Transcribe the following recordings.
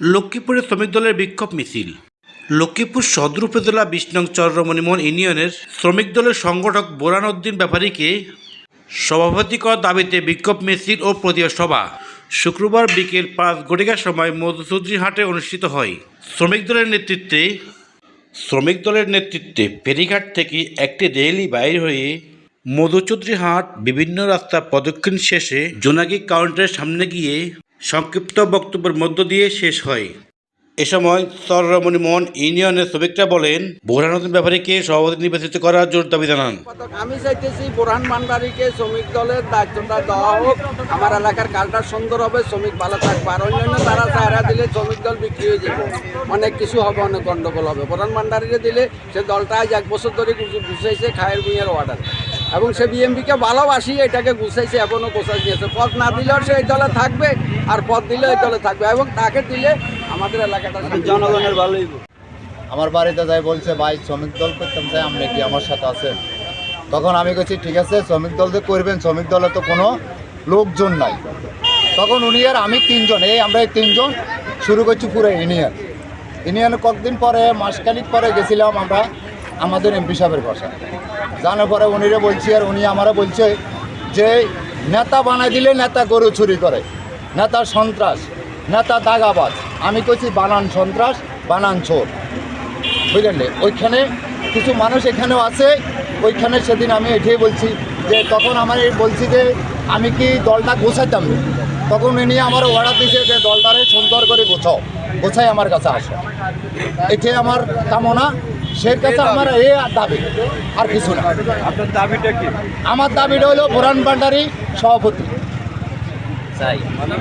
লক্ষ্মীপুরে শ্রমিক দলের বিক্ষোভ মিছিল। লক্ষ্মীপুর সদর উপজেলা বিশ নং চন্দ্রমণিমোহন ইউনিয়নের শ্রমিক দলের সংগঠক বোরান উদ্দিন ব্যাপারীকে সভাপতি করার দাবিতে বিক্ষোভ মিছিল ও প্রতিবাদ সভা শুক্রবার বিকেল পাঁচ ঘটিকার সময় মধুসূদরি হাটে অনুষ্ঠিত হয়। শ্রমিক দলের নেতৃত্বে শ্রমিক দলের নেতৃত্বে ফেরিঘাট থেকে একটি রেলি বাইর হয়ে মধুচৌধুরী হাট বিভিন্ন রাস্তা প্রদক্ষিণ শেষে জোনাকি কাউন্টারের সামনে গিয়ে সংক্ষিপ্ত বক্তব্যের মধ্য দিয়ে শেষ হয়। এ সময় সররমণি মোহন ইউনিয়নের শ্রমিকরা বলেন বোরহানুদ্দিন ব্যাপারীকে সভাপতি নির্বাচিত করার জোর দাবি জানান। আমি চাইতেছি বোরহান ভান্ডারীকে শ্রমিক দলের দায়িত্বটা দেওয়া হোক। আমার এলাকার কালটা সুন্দর হবে, শ্রমিক ভালো থাকবে। আর অন্যান্য তারা চারা দিলে শ্রমিক দল বিক্রি হয়ে যাবে। অনেক কিছু হবে, অনেক গন্ডগোল হবে। বোরহান ভান্ডারীকে দিলে সে দলটা আজ এক বছর ধরে গুছ- গুছাইছে খায়ের বুঁয়ের অর্ডার এবং সে বিএমপিকে ভালোবাসি, এটাকে গুছাইছে এখনও গোছাই দিয়েছে। পদ না দিলেও সে এই দলে থাকবে, আর পদ দিলেও এই দলে থাকবে। এবং তাকে দিলে আমাদের এলাকাটা জনগণের ভালোই আমার বাড়িতে যাই বলছে, ভাই, শ্রমিক দল করতাম, চাই আপনি কি আমার সাথে আছেন? তখন আমি বলছি ঠিক আছে, শ্রমিক দল যে করবেন, শ্রমিক দলে তো কোনো লোকজন নাই। তখন উনি আর আমি তিনজন, এই আমরা এই তিনজন শুরু করছি পুরো ইউনিয়ন। ইউনিয়নে কয়েকদিন পরে, মাসখানিক পরে গেছিলাম আমরা। আমাদের এমপি সাহেবের বাসা জানার পরে উনিরে বলছি আর উনি আমারা বলছে যে নেতা বানাই দিলে নেতা গরু চুরি করে, নেতা সন্ত্রাস, নেতা দাগাবাজ। আমি কইছি, বানান সন্ত্রাস, বানান চোর। বুঝলেন ওইখানে কিছু মানুষ এখানেও আছে, ওইখানে সেদিন আমি এটাই বলছি যে তখন আমার বলছি যে আমি কি দলটা গোছাইতাম। তখন উনি আমার অর্ডার দিয়েছে যে দলটারে সুন্দর করে গোছাও, গোছাই আমার কাছে আসো। এটাই আমার কামনা। সে কাছে আমার এ দাবি আর কিছু না। আপনার দাবিটা কি? আমার দাবিটা হলো বোরান ভান্ডারি সভাপতি। চাই। মানে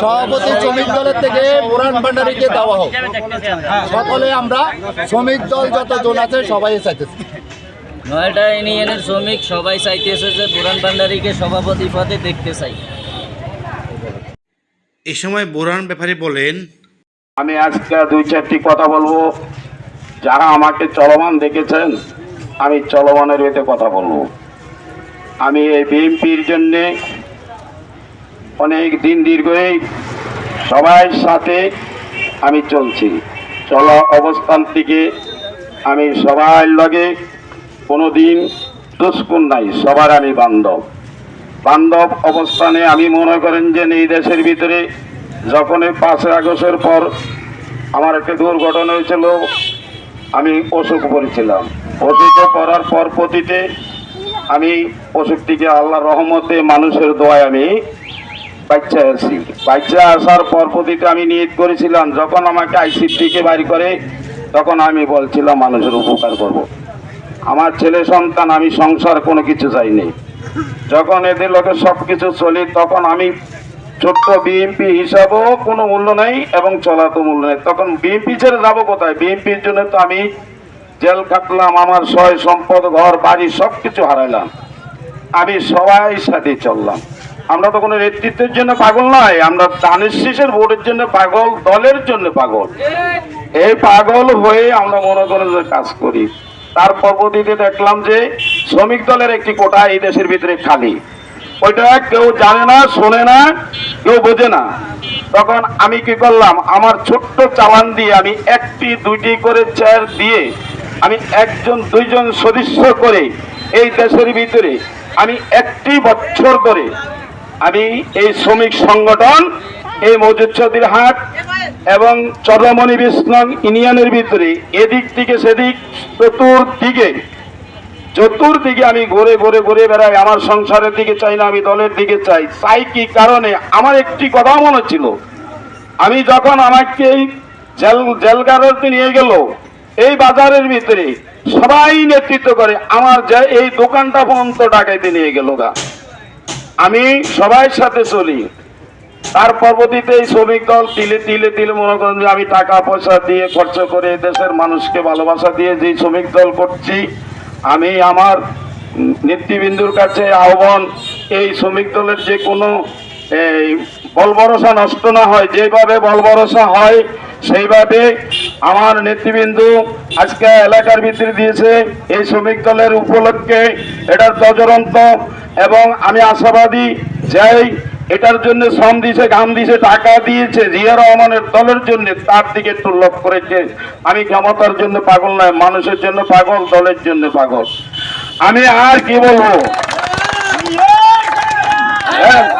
সভাপতি শ্রমিক দলের থেকে বোরান ভান্ডারিকে দেওয়া হোক। সকলে আমরা শ্রমিক দল যত জন আছে সবাই চাইতেছি। নয়টা ইউনিয়নের শ্রমিক সবাই চাইতেছে যে পুরান ভান্ডারীকে সভাপতি পদে দেখতে চাই। এ সময় বোরহান ব্যাপারী বলেন আমি আজকে দুই চারটি কথা বলব। যারা আমাকে চলমান দেখেছেন, আমি চলমানের এতে কথা বলব। আমি এই বিএনপির জন্যে অনেক দিন দীর্ঘই সবার সাথে আমি চলছি। চলা অবস্থান থেকে আমি সবার লগে কোনো দিন দুষ্কুন নাই, সবার আমি বান্ধব। বান্ধব অবস্থানে আমি মনে করেন যে এই দেশের ভিতরে যখন পাঁচই আগস্টের পর আমার একটা দুর্ঘটনা হয়েছিল আমি অসুখ পড়েছিলাম অসুখ করার পর প্রতিতে আমি অসুখটিকে আল্লাহ রহমতে মানুষের দোয়ায় আমি বাচ্চা আছি। বাচ্চা আসার পর প্রতিতে আমি নিয়ত করেছিলাম, যখন আমাকে আইসির থেকে বাইর করে, তখন আমি বলছিলাম, মানুষের উপকার করব। আমার ছেলে সন্তান, আমি সংসার কোনো কিছু চাইনি। যখন এদের লোকের সব কিছু চলি, তখন আমি ছোট্ট বিএনপি হিসাবেও কোনো মূল্য নেই এবং চলা তো মূল্য নেই। তখন বিএনপি ছেড়ে যাব কোথায়? বিএনপির জন্য তো আমি জেল কাটলাম আমার সয় সম্পদ, ঘর, বাড়ি সব কিছু হারাইলাম। আমি সবাই সাথে চললাম। আমরা তো কোনো নেতৃত্বের জন্য পাগল নয়, আমরা দানের শীষের ভোটের জন্য পাগল, দলের জন্য পাগল। এই পাগল হয়ে আমরা মনে করেন যে কাজ করি। তার পরবর্তীতে দেখলাম যে শ্রমিক দলের একটি কোটা এই দেশের ভিতরে খালি। ওইটা কেউ জানে না, শোনে না, কেউ বোঝে না। তখন আমি কি করলাম, আমার ছোট্ট চালান দিয়ে আমি একটি, দুইটি করে চেয়ার দিয়ে আমি একজন, দুইজন সদস্য করে এই দেশের ভিতরে আমি একটি বছর ধরে আমি এই শ্রমিক সংগঠন, এই মজুদ চৌধুরী হাট এবং চন্দ্রমণি বিষ্ণং ইউনিয়নের ভিতরে এদিক থেকে সেদিক, চতুর্দিকে চতুর্দিকে আমি ঘুরে ঘুরে ঘুরে বেড়াই, আমার সংসারের দিকে চাই না, আমি দলের দিকে চাই। চাই কি কারণে? আমার একটি কথা মনে ছিল। আমি যখন আমাকে এই জেল জেলগারতে নিয়ে গেল, এই বাজারের ভিতরে সবাই নেতৃত্ব করে আমার যে এই দোকানটা পর্যন্ত ডাকাইতে নিয়ে গেল গা। আমি সবাই সাথে চলি। তার পরবর্তীতে এই শ্রমিক দল তিলে তিলে তিলে মনে করেন যে আমি টাকা পয়সা দিয়ে খরচ করে দেশের মানুষকে ভালোবাসা দিয়ে যে শ্রমিক দল করছি আমি আমার নেতৃবৃন্দুর কাছে আহ্বান, এই শ্রমিক দলের যে কোনো, এই বল ভরসা নষ্ট না হয়, যেভাবে বল ভরসা হয়, সেইভাবে আমার নেতৃবৃন্দু আজকে এলাকার ভিতরে দিয়েছে, এই শ্রমিক দলের উপলক্ষে এটার তজরন্ত এবং আমি আশাবাদী যে এটার জন্য শ্রম দিছে গান দিছে, টাকা দিয়েছে, জিয়া রহমানের দলের জন্য, তার দিকে একটু লক্ষ্য করেছে আমি ক্ষমতার জন্য পাগল নয়, মানুষের জন্য পাগল, দলের জন্য পাগল। আমি আর কি বলব? হ্যাঁ।